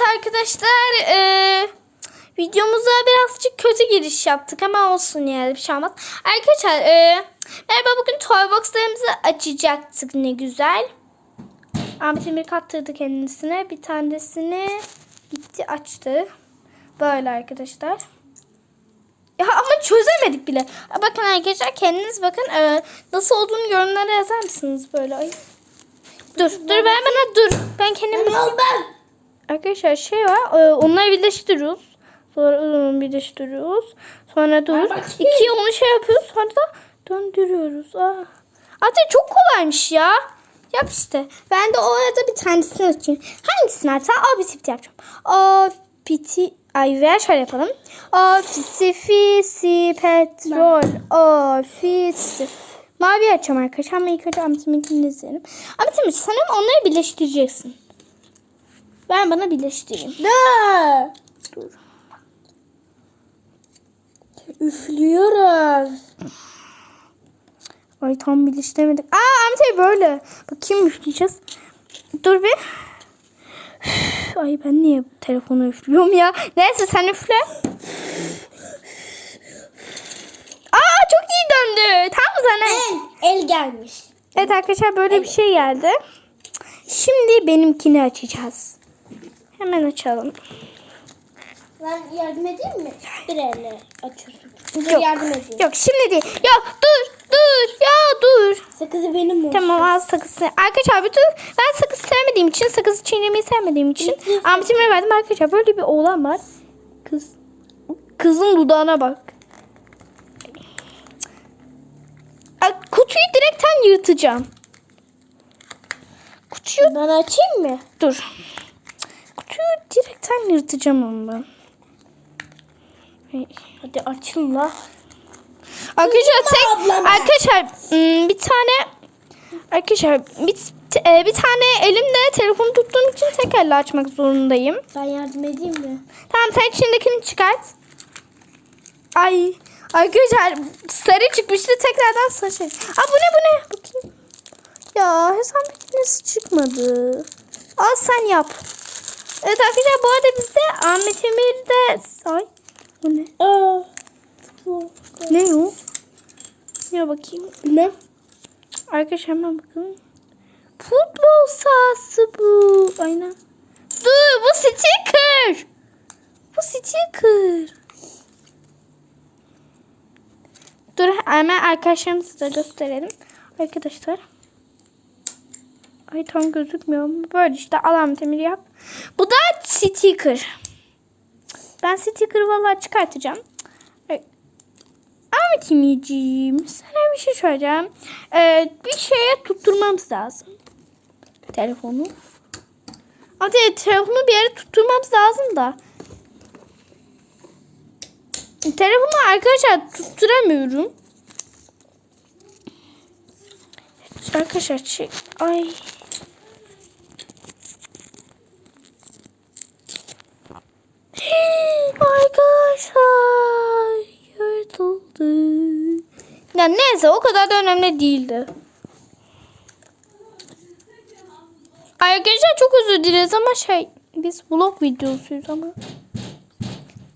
Evet arkadaşlar eee videomuza birazcık kötü giriş yaptık ama olsun yani bir şey olmaz. Arkadaşlar eee merhaba bugün Toybox'larımızı açacaktık ne güzel. Ahmet Emir kattırdı kendisine. Bir tanesini gitti açtı. Böyle arkadaşlar. Ya ama çözemedik bile. Bakın arkadaşlar kendiniz bakın eee, nasıl olduğunu yorumlara yazar mısınız böyle? Ay. Dur dur ben bana dur. Ben kendim Arkadaşlar şey var. e, Onları birleştiriyoruz. Sonra onu birleştiriyoruz. Sonra dur. İkiye onu şey yapıyoruz. Sonra da döndürüyoruz. Aa. Hatta çok kolaymış ya. Yap işte. Ben de o arada bir tanesini açayım. Hangisini açsam? O biti yapacağım. O biti... Ay ver şöyle yapalım. O fisi petrol. O fisi. Mavi açacağım arkadaşlar. Ama ilk önce Ahmet'inkini izleyelim. Ahmet'im sanırım onları birleştireceksin. Ben bana birleştireyim. Ne? Dur. Üflüyoruz. Ay tam birleştiremedik. Aa Ahmet Bey böyle. Bakayım üfleyeceğiz. Dur bir. Ay ben niye telefonu üflüyorum ya? Neyse sen üfle. Aa çok iyi döndü. Tam sana. El, el gelmiş. Evet arkadaşlar böyle bir şey geldi. Şimdi benimkini açacağız. Hemen açalım. Ben yardım edeyim mi? Bir elle açıyorsun. Dur Yok. yardım edeyim. Yok şimdi değil. Ya dur dur ya dur. Sakızı benim olsun. Tamam az sakız. se- Arkadaşlar bütün ben sakız sevmediğim için sakız çiğnemeyi sevmediğim için Ahmet'ime verdim arkadaşlar. Böyle bir oğlan var. Kız. Kızın dudağına bak. Kutuyu direkten yırtacağım. Kutuyu Ben açayım mı? dur. Direkten yırtacağım onu ben. Hadi açın la. Arkadaşlar tek arkadaşlar ım, bir tane arkadaşlar bir, e, bir tane elimde telefonu tuttuğum için tek elle açmak zorundayım. Ben yardım edeyim mi? Tamam sen içindekini çıkart. Ay arkadaşlar sarı çıkmıştı tekrardan sarı. Aa bu ne bu ne? Bakayım. Ya hesap makinesi çıkmadı. Al sen yap. Evet arkadaşlar bu arada bizde Ahmet Emir'de ay bu ne? Aa. Bu. Ne o? Ya bakayım. Ne? Arkadaşlar hemen bakın. Futbol sahası bu. Aynen. Dur bu sticker. Bu sticker. Dur hemen arkadaşlarımızı da gösterelim. Arkadaşlar. Ay tam gözükmüyor? Böyle işte alamet emir yap. Bu da sticker. Ben sticker'ı vallahi çıkartacağım. Ay, Ahmet Emirciğim sana bir şey söyleyeceğim. Ee, bir şeye tutturmamız lazım. Telefonu. Hadi telefonu bir yere tutturmamız lazım da. Telefonu arkadaşlar tutturamıyorum. Arkadaşlar çek. Ay. Arkadaşlar yırtıldı. Ya neyse o kadar da önemli değildi. Arkadaşlar çok özür dileriz ama şey biz vlog videosuyuz ama.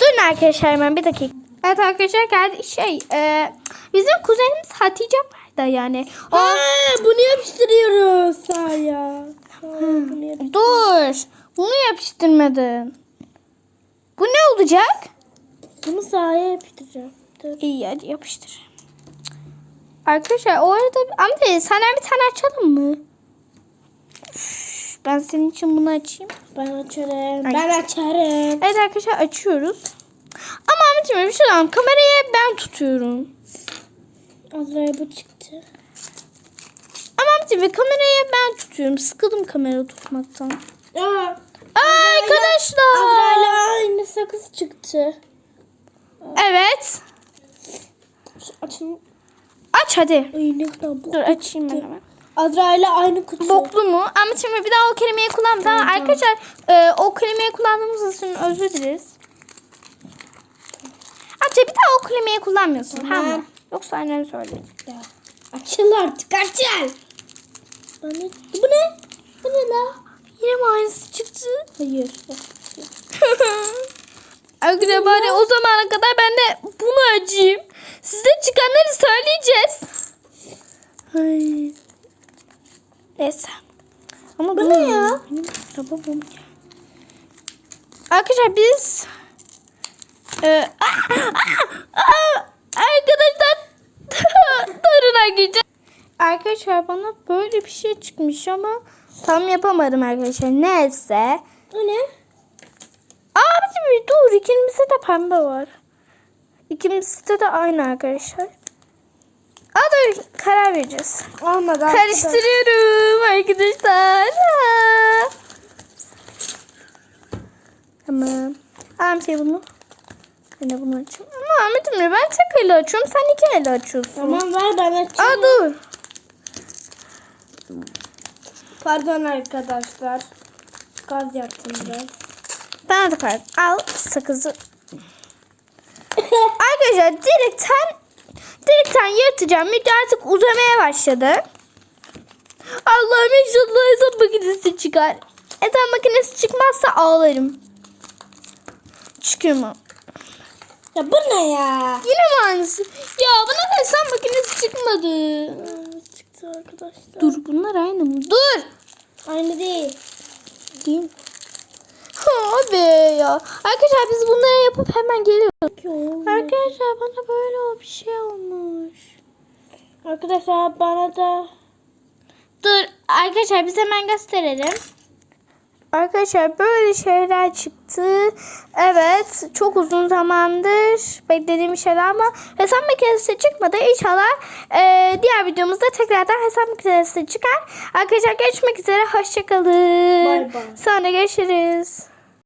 Durun arkadaşlar hemen bir dakika. Evet arkadaşlar geldi şey e, bizim kuzenimiz Hatice var da yani. O, Aa, bunu yapıştırıyoruz sağ ya. Aa, bunu dur bunu yapıştırmadın. Bu ne olacak? Bunu sağa yapıştıracağım. Dur. İyi hadi yapıştır. Arkadaşlar o arada Amca sana bir tane açalım mı? Üf, Ben senin için bunu açayım. Ben açarım. Ay. Ben açarım. Evet arkadaşlar açıyoruz. Ama amcım bir şey söyleyeyim. Kamerayı ben tutuyorum. Azra'ya bu çıktı. Ama amcım kamerayı ben tutuyorum. Sıkıldım kamera tutmaktan. Aa, Aa, arkadaşlar. Azra'yla aynı sakız çıktı. Evet. Açın. Aç hadi. Ay ne kadar bu. Dur açayım ben hemen. Azra'yla aynı kutu. Boklu mu? Ama şimdi bir daha o kelimeyi kullanma. Tamam arkadaşlar e, o kelimeyi kullandığımız için özür dileriz. Amca bir daha o kelimeyi kullanmıyorsun. Tamam. Tamam. mı? Yoksa annem söyleyecek. Ya, Açıl artık açıl. Bu ne? Bu ne la? Yine mi aynısı çıktı? Hayır. Arkadaşlar bari o zamana kadar ben de bunu açayım. Size çıkanları söyleyeceğiz. Ay. Neyse. Ama bu ne ya? Benim arabam ya. Arkadaşlar biz e, ah, ah, ah, arkadaşlar toruna gireceğiz. Arkadaşlar bana böyle bir şey çıkmış ama tam yapamadım arkadaşlar. Neyse. O ne? Abi bir dur ikimizde de pembe var. İkimizde de aynı arkadaşlar. Aa dur karar vereceğiz. Olmadı. Karıştırıyorum arkadaşlar. Ha. Tamam. Ahmet şey bunu. Ben de bunu açayım. Ama Ahmet'im ben tek elle açıyorum. Sen iki elle açıyorsun. Tamam ver ben Aa açayım. dur. Pardon arkadaşlar. Gaz yaptım biraz. Ben de pardon. Al sakızı. Arkadaşlar direkten direkten yırtacağım. Video artık uzamaya başladı. Allah'ım inşallah hesap makinesi çıkar. Hesap makinesi çıkmazsa ağlarım. Çıkıyor mu? Ya bu ne ya? Yine mi aynısı? Ya bana da hesap makinesi çıkmadı. Çıktı arkadaşlar. Dur bunlar aynı mı? Dur. Aynı değil. Değil mi? Ha be ya. Arkadaşlar biz bunları yapıp hemen geliyoruz. Arkadaşlar bana böyle bir şey olmuş. Arkadaşlar bana da Dur arkadaşlar biz hemen gösterelim. Arkadaşlar böyle şeyler çıktı. Evet çok uzun zamandır beklediğim şeyler ama hesap makinesi çıkmadı. İnşallah eee, diğer videomuzda tekrardan hesap makinesi çıkar. Arkadaşlar görüşmek üzere. Hoşçakalın. Sonra görüşürüz.